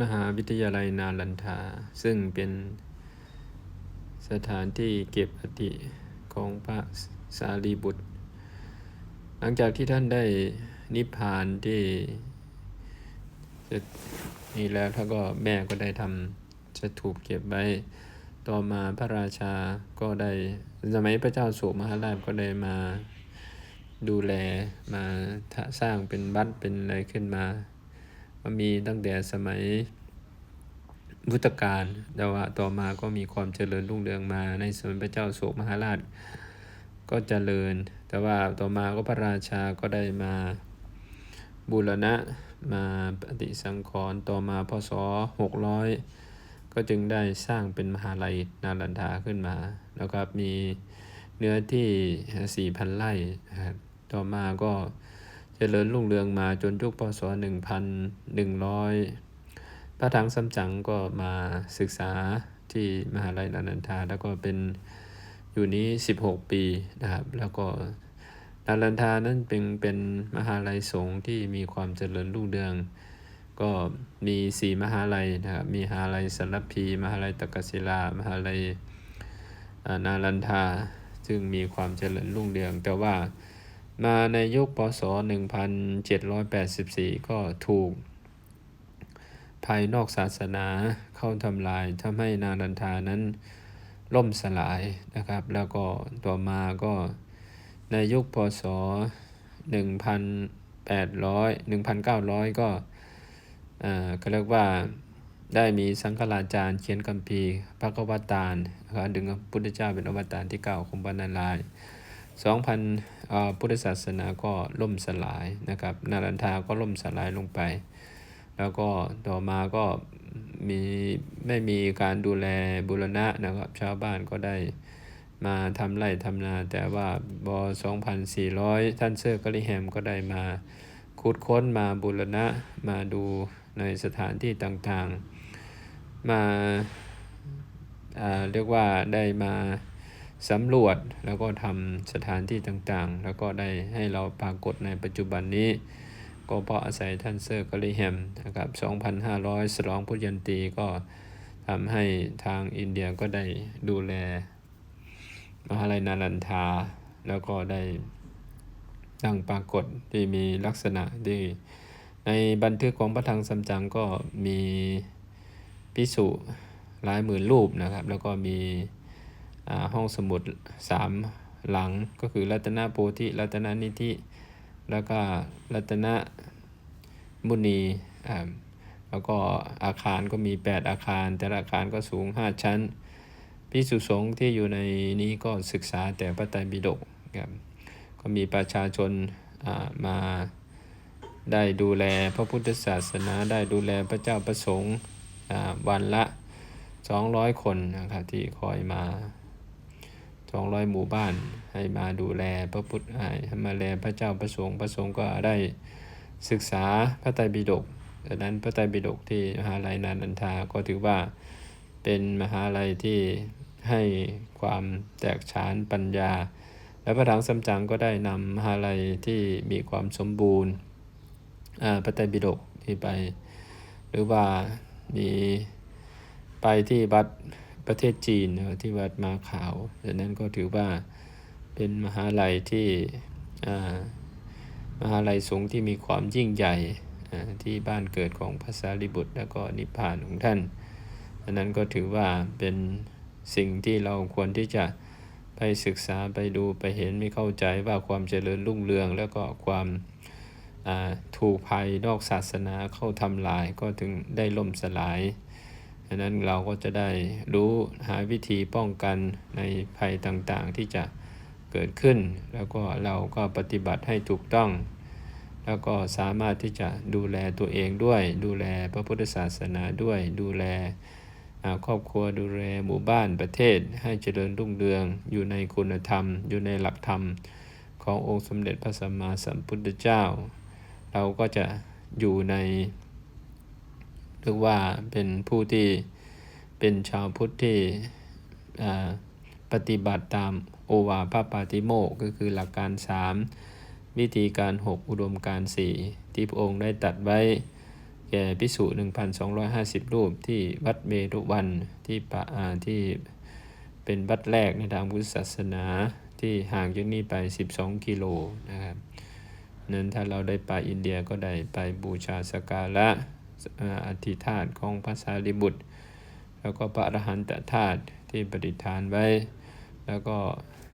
มหาวิทยาลัยนาลันทา ซึ่งเป็นสถานที่เก็บอธิของพระสารีบุตร หลังจากที่ท่านได้นิพพานที่นี่แล้วท่านก็แม่ก็ได้ทำจะถูกเก็บไว้ ต่อมาพระราชาก็ได้สมัยพระเจ้าโศกมหาราชก็ได้มาดูแลมาสร้างเป็นบัดเป็นอะไรขึ้นมา ก็มีตั้งแต่สมัยพุทธกาลแต่ว่าต่อมาก็มีความเจริญรุ่งเรืองมาในสมัยพระเจ้าโศกมหาราช ก็เจริญ แต่ว่าต่อมาก็พระราชาก็ได้มาบูรณะมาปฏิสังขรณ์ต่อมาพศ600 ก็จึงได้สร้างเป็นมหาลัยนาลันทาขึ้นมาแล้วก็มีเนื้อที่ 4,000ไร่นะครับต่อมาก็ เจริญรุ่งเรืองมาจนยุคพศ 1,100 พระถังซัมจั๋งก็มาศึกษาที่มหาลัยนานันทา แล้วก็เป็นอยู่นี้ 16 ปีนะครับ แล้วก็นารันทานั้นเป็นเป็นมหาลัยสงฆ์ที่มีความเจริญรุ่งเรือง ก็มีสี่มหาลัยนะครับมีมหาลัยสัลพี มหาลัยตะกศิลามหาลัยนารันทา ซึ่งมีความเจริญรุ่งเรือง แต่ว่า มาในยุคปศ1784 ก็ถูก ภายนอกศาสนาเข้าทำลายทำให้นารันทานั้นล่มสลายนะครับ แล้วก็ต่อมาก็ในยุคพศ 1,800 1,900 ก็อ่าก็เรียกว่าได้มีสังฆราจารย์เขียนคัมภีร์พระกวตารนะครับดึงพระพุทธเจ้าเป็นอวตารที่เก้าของบรรณาลาย 2,000พุทธศาสนาก็ล่มสลายนะครับนารันทาก็ล่มสลายลงไป แล้วก็ต่อมาก็มีไม่มีการดูแลบุรณะนะครับ ชาวบ้านก็ได้มาทำไร่ทำนา แต่ว่าบ2,400 ท่านเซอร์กลิแฮมก็ได้มาขุดค้นมาบุรณะมาดูในสถานที่ต่างๆ มาเรียกว่าได้มา สำรวจแล้วก็ทำสถานที่ต่างๆ แล้วก็ได้ให้เราปรากฏในปัจจุบันนี้ ก็เพราะอาศัยท่านเซอร์กลิแฮมนะครับ 2,500 สลองพุทธยันตีก็ทำให้ทางอินเดียก็ได้ดูแล มหาลัยนารันทา แล้วก็ได้ตั้งปรากฏที่มีลักษณะที่ในบันทึกของพระธรรมสัมจังก็มีพิสุหลายหมื่นรูปนะครับ แล้วก็มี ห้องสมุดสามหลังก็คือรัตนโพธิรัตนนิธิ แล้วก็รัตนมุนีแล้วก็อาคารก็มี 8 อาคาร แต่ละอาคารก็สูง 5 ชั้นพิสุสงฆ์ที่อยู่ในนี้ก็ศึกษาแต่พระไตรปิฎกครับก็มีประชาชนมาได้ดูแลพระพุทธศาสนาได้ดูแลพระเจ้าประสงค์วันละ 200 คนนะครับที่คอยมา 200 หมู่บ้าน ให้มาดูแลพระพุทธให้มาแลพระเจ้าประสงค์ประสงค์ก็ได้ศึกษาพระไตรปิฎกดังนั้นพระไตรปิฎกที่มหาลัยนันทาก็ถือว่าเป็นมหาลัยที่ให้ความแตกฉานปัญญา และพระถังสัมจังก็ได้นำมหาลัยที่มีความสมบูรณ์พระไตรปิฎกที่ไป หรือว่ามีไปที่วัด ประเทศจีนที่วัดมาขาวดังนั้นก็ถือว่าเป็นมหาลัยที่มหาลัยสงฆ์ที่มีความยิ่งใหญ่ที่บ้านเกิดของพระสารีบุตร และก็นิพพานของท่านดังนั้นก็ถือว่าเป็นสิ่งที่เราควรที่จะไปศึกษาไปดูไปเห็นไม่เข้าใจว่าความเจริญรุ่งเรือง แล้วก็ความถูกภัยนอกศาสนาเข้าทำลายก็ถึงได้ล่มสลาย ดังนั้นเราก็จะได้รู้หาวิธีป้องกันในภัยต่างๆ ที่จะเกิดขึ้น แล้วก็เราก็ปฏิบัติให้ถูกต้อง แล้วก็สามารถที่จะดูแลตัวเองด้วย ดูแลพระพุทธศาสนาด้วย ดูแลครอบครัวดูแลหมู่บ้านประเทศให้เจริญรุ่งเรืองอยู่ในคุณธรรม อยู่ในหลักธรรมขององค์สมเด็จพระสัมมาสัมพุทธเจ้า เราก็จะอยู่ใน เรียกว่าเป็นผู้ที่เป็นชาวพุทธที่ปฏิบัติตามโอวาพระปาติโมกก็คือหลักการ 3 วิธีการ 6 อุดมการ 4 ที่พระองค์ได้ตัดไว้แก่พิสุ1,250 รูปที่วัดเบรุวันที่ปะอาที่เป็นวัดแรกในทางพุทธศาสนาที่ห่างจากนี้ไป 12 กิโลนะครับนั้นถ้าเราได้ไปอินเดียก็ได้ไปบูชาสกการะ อธิธาตของพระสารีบุตร แล้วก็พระอรหันตธาตุที่ปฏิฐานไว้ แล้วก็